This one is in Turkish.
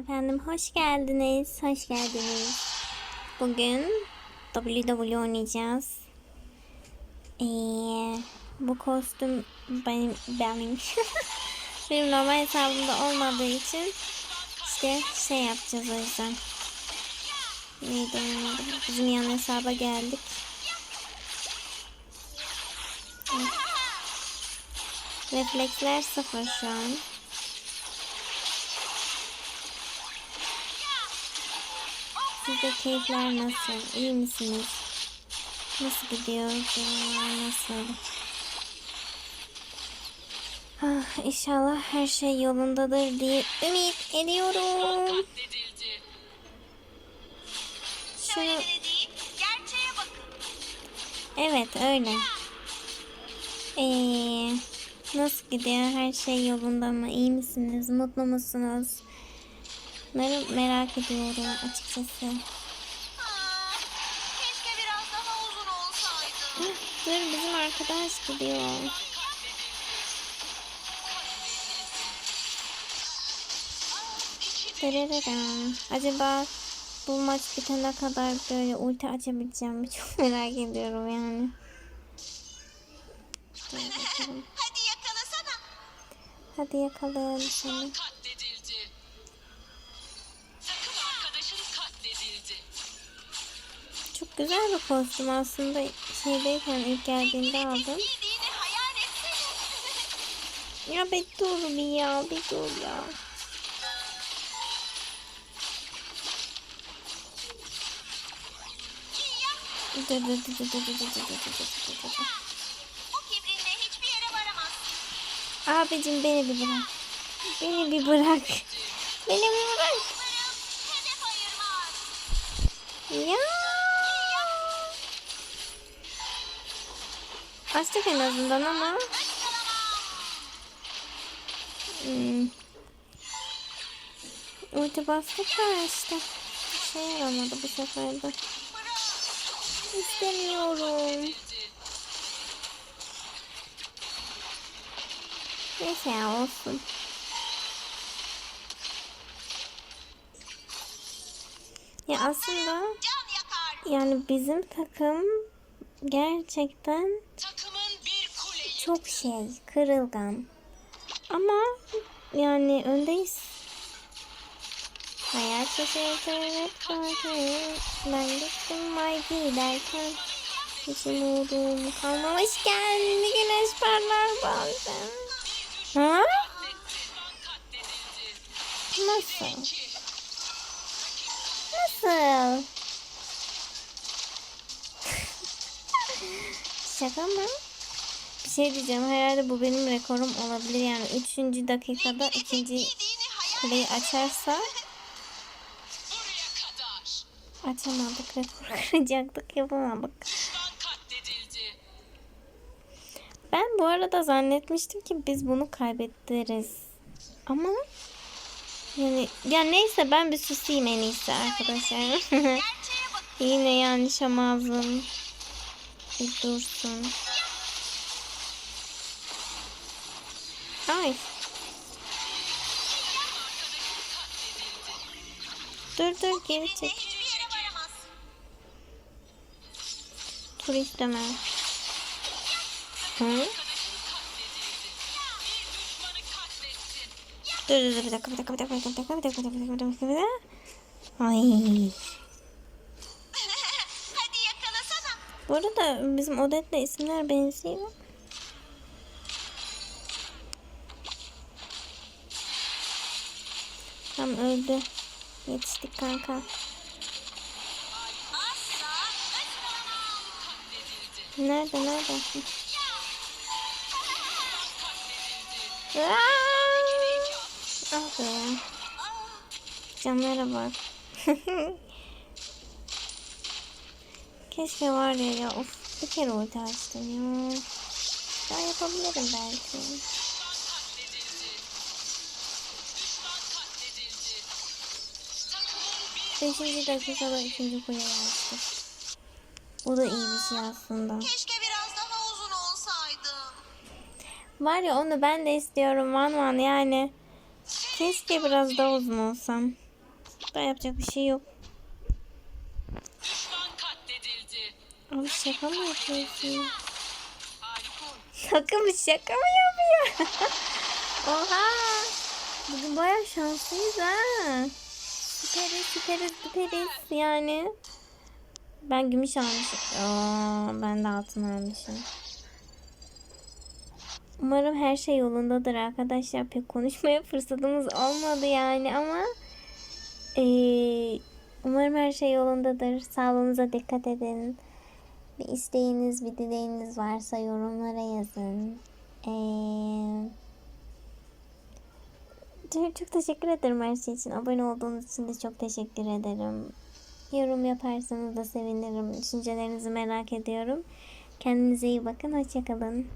Efendim hoş geldiniz. Hoş geldiniz. Bugün WW oynayacağız. Ee, bu kostüm benim benim benim normal hesabımda olmadığı için işte şey yapacağız o yüzden. Neydi onun adı? Bizim yan hesaba geldik. Refleksler sıfır şu an. Sizde keyifler nasıl? İyi misiniz? Nasıl gidiyor? Durumlar nasıl? Ah, inşallah her şey yolundadır diye ümit ediyorum. Şunu, evet öyle. Ee, nasıl gidiyor? Her şey yolunda mı? İyi misiniz? Mutlu musunuz? Bunları merak ediyorum açıkçası. Aa, keşke biraz daha uzun olsaydı. Dur bizim arkadaş gidiyor. Dırırırım. Acaba bu maç bitene kadar böyle ulti açabileceğim mi? Çok merak ediyorum yani. Hadi yakalasana. Hadi yakalayalım seni. Güzel bir kostüm aslında. Şeydeyken ilk geldiğinde aldım. Ya bir dur bir ya bir dur ya. Dur dur dur dur dur dur dur dur dur dur. Abicim beni bir bırak. Beni bir bırak. Beni bir bırak. Ya. Açtık en azından ama. Hmm. Ulti bastık da işte. Bir şey yaramadı bu sefer de. İstemiyorum. Neyse ya olsun. Ya aslında yani bizim takım gerçekten kuleyi çok şey kırılgan. Ama yani öndeyiz. Hayal şaşırtarak bakıyor. Ben gittim Mighty derken hiç umudum kalmamışken bir güneş parlar bazen. Ha? Nasıl? Nasıl? Şaka mı? Bir şey diyeceğim. Herhalde bu benim rekorum olabilir. Yani 3. dakikada ikinci Giydiğini hayal kuleyi açarsa açamadık. Rekor kıracaktık. Yapamadık. Ben bu arada zannetmiştim ki biz bunu kaybederiz. Ama yani ya neyse ben bir susayım en iyisi arkadaşlar. Yine yanlış ağzım. Bir dursun. Ay. Dur dur geri çek. Tur isteme. Hı? Dur dur dur bir dakika bir dakika bir dakika bir dakika bir dakika bir dakika bir dakika bir dakika bir dakika. Ay. Bu arada bizim Odette'le isimler benziyor. Tam öldü. Yetiştik kanka. Nerede nerede? Ah be. Canlara bak. Keşke var ya ya. Of bir kere ulti açtım ya. Daha yapabilirim belki. Beşinci dakikada ikinci kuleyi açtık. O da iyi bir şey aslında. Keşke biraz daha uzun olsaydı. Var ya onu ben de istiyorum Van Van yani. Keşke biraz daha uzun olsam. Da yapacak bir şey yok. Abi şaka mı yapıyorsun? Oyun. Takım şaka mı yapıyor? Oha! Bugün baya şanslıyız ha. Süperiz, süperiz, süperiz yani. Ben gümüş almışım. Aa, ben de altın almışım. Umarım her şey yolundadır arkadaşlar. Pek konuşmaya fırsatımız olmadı yani ama eee, umarım her şey yolundadır. Sağlığınıza dikkat edin. Bir isteğiniz, bir dileğiniz varsa yorumlara yazın. Ee, çok- çok teşekkür ederim her şey için. Abone olduğunuz için de çok teşekkür ederim. Yorum yaparsanız da sevinirim. Düşüncelerinizi merak ediyorum. Kendinize iyi bakın. Hoşçakalın.